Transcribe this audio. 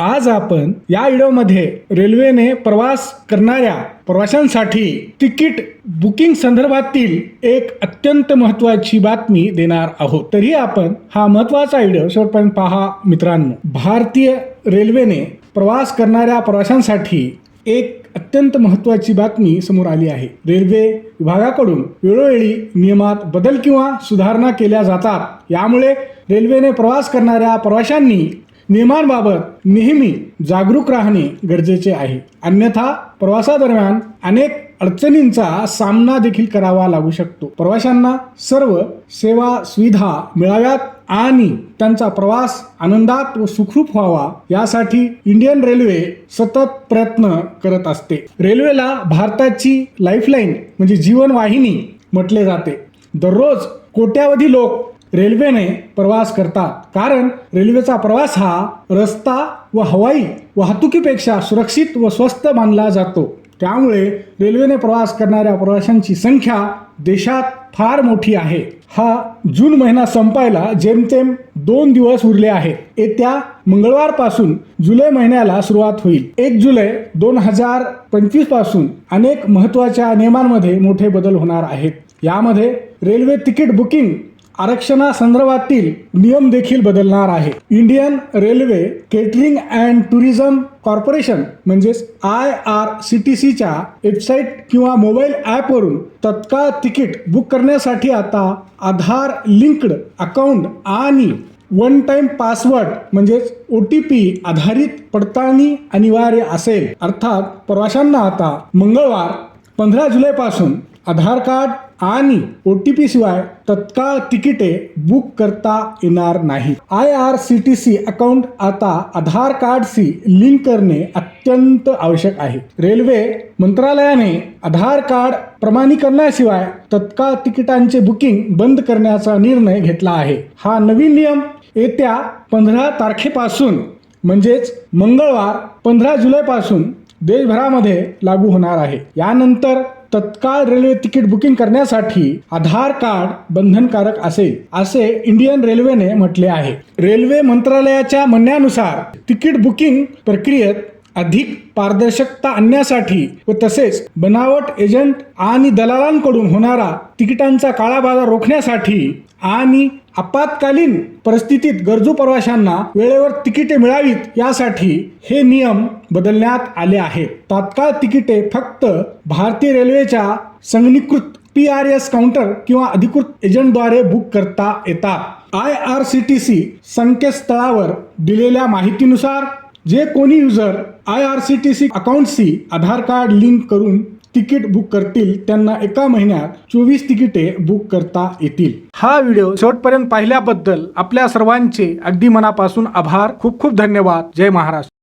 आज आपण या व्हिडिओमध्ये रेल्वेने प्रवास करणाऱ्या प्रवाशांसाठी तिकीट बुकिंग संदर्भातील एक अत्यंत महत्वाची बातमी देणार आहोत. तरी आपण हा महत्त्वाचा व्हिडिओ शेवटपर्यंत पहा. मित्रांनो भारतीय रेल्वेने प्रवास करणाऱ्या प्रवाशांसाठी एक अत्यंत महत्वाची बातमी समोर आली आहे. रेल्वे विभागाकडून वेळोवेळी नियमात बदल किंवा सुधारणा केल्या जातात. यामुळे रेल्वेने प्रवास करणाऱ्या प्रवाशांनी नियमांबाबत नेहमी जागरूक राहणे गरजेचे आहे. अन्यथा प्रवासादरम्यान अनेक अडचणींचा सामना देखील करावा लागू शकतो. प्रवाशांना सर्व सेवा सुविधा मिळाव्यात आणि त्यांचा प्रवास आनंदात व सुखरूप व्हावा यासाठी इंडियन रेल्वे सतत प्रयत्न करत असते. रेल्वेला भारताची लाईफलाईन म्हणजे जीवनवाहिनी म्हटले जाते. दररोज कोट्यावधी लोक रेल्वेने प्रवास करतात. कारण रेल्वेचा प्रवास हा रस्ता व हवाई वाहतुकीपेक्षा सुरक्षित व स्वस्त मानला जातो. त्यामुळे रेल्वेने प्रवास करणाऱ्या प्रवाशांची संख्या देशात फार मोठी आहे. हा जून महिना संपायला जेमतेम दोन दिवस उरले आहेत. येत्या मंगळवारपासून जुलै महिन्याला सुरुवात होईल. एक जुलै दोन हजार पंचवीसपासून अनेक महत्त्वाच्या नियमांमध्ये मोठे बदल होणार आहेत. यामध्ये रेल्वे तिकीट बुकिंग आरक्षणासंदर्भातील नियम देखील बदलणार आहे. Indian railway catering and tourism corporation म्हणजेच आय आर सी टी सीच्या वेबसाईट किंवा मोबाईल ॲपवरून तत्काळ तिकीट बुक करण्यासाठी आता आधार लिंक्ड अकाउंट आणि वन टाइम पासवर्ड म्हणजेच ओ टी पी आधारित पडताळणी अनिवार्य असेल. अर्थात प्रवाशांना आता मंगळवार पंधरा जुलैपासून आधार कार्ड आणि ओ टी पी शिवाय तत्काळ तिकिटे बुक करता येणार नाही I R C T C account आता आधार कार्डशी लिंक करणे अत्यंत आवश्यक आहे. रेल्वे मंत्रालयाने आधार कार्ड प्रमाणीकरणाशिवाय तत्काळ तिकिटांचे बुकिंग बंद करण्याचा निर्णय घेतला आहे. हा नवीन नियम येत्या पंधरा तारखेपासून म्हणजेच मंगळवार पंधरा जुलैपासून देशभरामध्ये लागू होणार आहे. यानंतर तत्काळ रेल्वे तिकीट बुकिंग करण्यासाठी आधार कार्ड बंधनकारक असेल असे इंडियन रेल्वेने म्हटले आहे. रेल्वे मंत्रालयाच्या म्हणण्यानुसार तिकीट बुकिंग प्रक्रियेत अधिक पारदर्शकता आणण्यासाठी व तसेच बनावट एजंट आणि दलालांकडून होणारा तिकिटांचा काळाबाजार रोखण्यासाठी आणि आपत्कालीन परिस्थितीत गरजू प्रवाशांना वेळेवर तिकिटे मिळावीत यासाठी हे नियम बदलण्यात आले आहेत. तात्काळ तिकिटे फक्त भारतीय रेल्वेच्या संगणीकृत पी आर एस काउंटर किंवा अधिकृत एजंटद्वारे बुक करता येतात. I R C T C संकेतस्थळावर दिलेल्या माहितीनुसार जे कोणी user I R C T C अकाउंटशी Aadhaar card link करून तिकीट बुक करतील त्यांना एका महिन्यात चोवीस तिकिटे बुक करता येतील. हा व्हिडिओ शेवटपर्यंत पाहिल्याबद्दल आपल्या सर्वांचे अगदी मनापासून आभार. खूप खूप धन्यवाद. जय महाराष्ट्र.